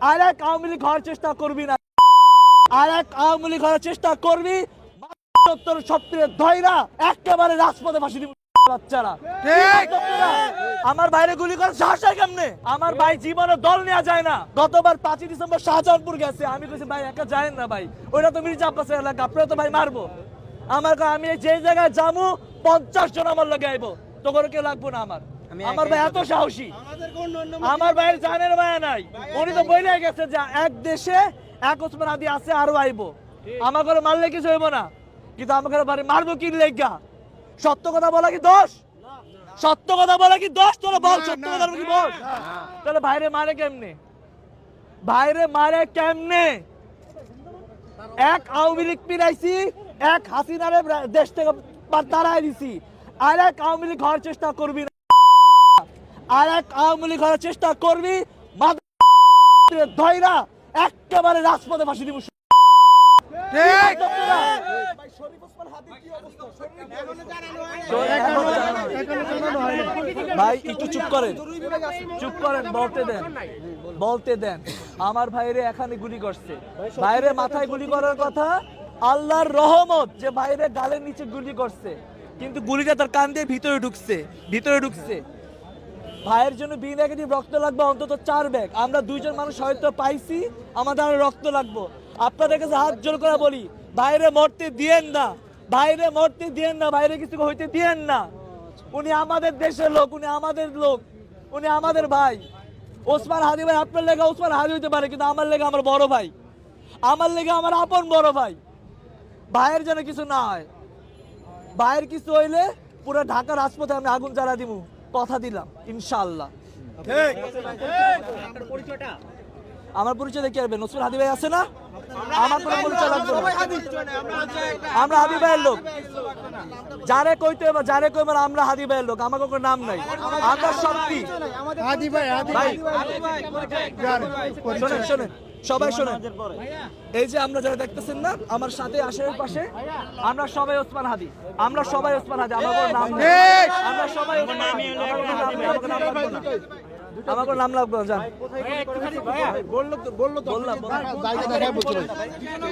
আর এক আওয়ামী লীগ হওয়ার চেষ্টা করবি না। আর এক আওয়ামী লীগ হওয়ার চেষ্টা করবি সত্তর ধৈরা একেবারে রাজপথে ফাঁসি দিব বাচ্চারা। আমার বাইরে গুলি করে সাহস হয় কেমনে? আমার ভাই জীবনে দল নেওয়া যায় না। গতবার পাঁচই ডিসেম্বর শাহজাহানপুর গেছে। আমি কইছি ভাই একা যায় না ভাই। ওইটা তো মির্জা আব্বাসের এলাকা। আপনারা তো ভাই মারবো। আমার আমি যে জায়গায় যাব পঞ্চাশ জন আমার লগে আইবো। তো করে কেউ লাগবো না আমার। আমার ভাই এত সাহসী। আমার ভাইয়ের জানের মায়া নাই। উনি তো বইলে গেছে যে এক দেশে এক ওসমান আদি আছে আরও আইবো। আমার ঘরে মারলে কিছু হইব না। কিন্তু আমার ঘরে বাড়ি মারবো কি লেগা? সত্য কথা বলা কি দোষ? সত্য কথা বলা কি দোষ? তোরা বল সত্য কথা কি বল তাহলে বাইরে মারে কেমনে? বাইরে মারে কেমনে? এক আওয়ামী লীগ পিরাইছি এক হাসিনারে দেশ থেকে তাড়াই দিছি। আর এক আওয়ামী লীগ হওয়ার চেষ্টা করবি না। আর এক আওয়ামী লীগ হওয়ার চেষ্টা করবি ধৈরা একেবারে রাজপথে ফাঁসি দিব। ভাই একটু চুপ করেন। চুপ করেন বলতে দেন। বলতে দেন। আমার ভাইরে এখানে গুলি করছে। ভাইরে মাথায় গুলি করার কথা আল্লাহর রহমত যে ভাইরে গালের নিচে গুলি করছে। কিন্তু গুলিটা তার কান দিয়ে ভিতরে ঢুকছে ভিতরে ঢুকছে। ভাইয়ের জন্য বি নেগেটিভ রক্ত লাগবে, অন্তত চার ব্যাগ। আমরা দুইজন মানুষ হয়তো পাইছি, আমাদের আরও রক্ত লাগবো। আপনাদের কাছে হাত জোর করে বলি বাইরে মরতে দিয়েন না বাইরে মরতে দিয়েন না বাইরে কিছু হইতে দিয়েন না। উনি আমাদের দেশের লোক, উনি আমাদের লোক, উনি আমাদের ভাই। ওসমান হাদি ভাই, আপনার লেগে ওসমান হাদি হইতে পারে, কিন্তু আমার লেগে আমার বড় ভাই। আমার লেগে আমার আপন বড় ভাই। ভাইয়ের যেন কিছু না হয়। ভাইয়ের কিছু হইলে পুরো ঢাকা রাজপথে আমি আগুন জ্বালা দিব কথা দিলাম ইনশাআল্লাহ। আমার পরিচয় দেখে আসবে নসরুল হাদি ভাই আছে না? আমার কোনো পরিচয় লাগবে আমরা হাদি ভাইয়ের লোক। যারে কইতে হবে যারে কইবে না, আমরা হাদি ভাইয়ের লোক। আমার কোনো নাম নাই। আমরা শক্তি। হাদি ভাই হাদি ভাই। শোনেন শোনেন। সবাই শোনেন। এই যে আমরা যারা দেখতেছেন না আমার সাথে আশেপাশে আমরা সবাই ওসমান হাদি। আমরা সবাই ওসমান হাদি আমার কোনো নাম নেই। আমরা সবাই ওসমান হাদি। আমার কোনো নাম লাগবে না। আমার কোনো নাম লাগবে না, যান বলল তো বলল তো।